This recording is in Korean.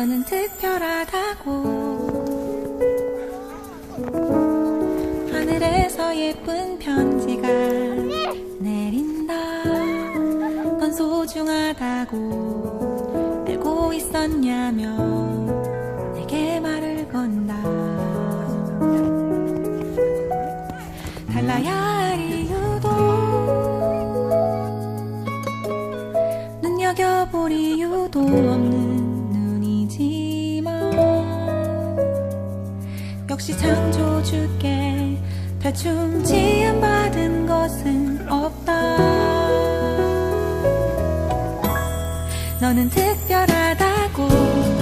너는 특별하다고. 하늘에서 예쁜 편지가 내린다. 넌 소중하다고 알고 있었냐며 내게 말을 건다. 달라야 할 이유도 눈여겨볼 이유도 없는 시 창조주께 대충 지음받은 것은 없다. 너는 특별하다고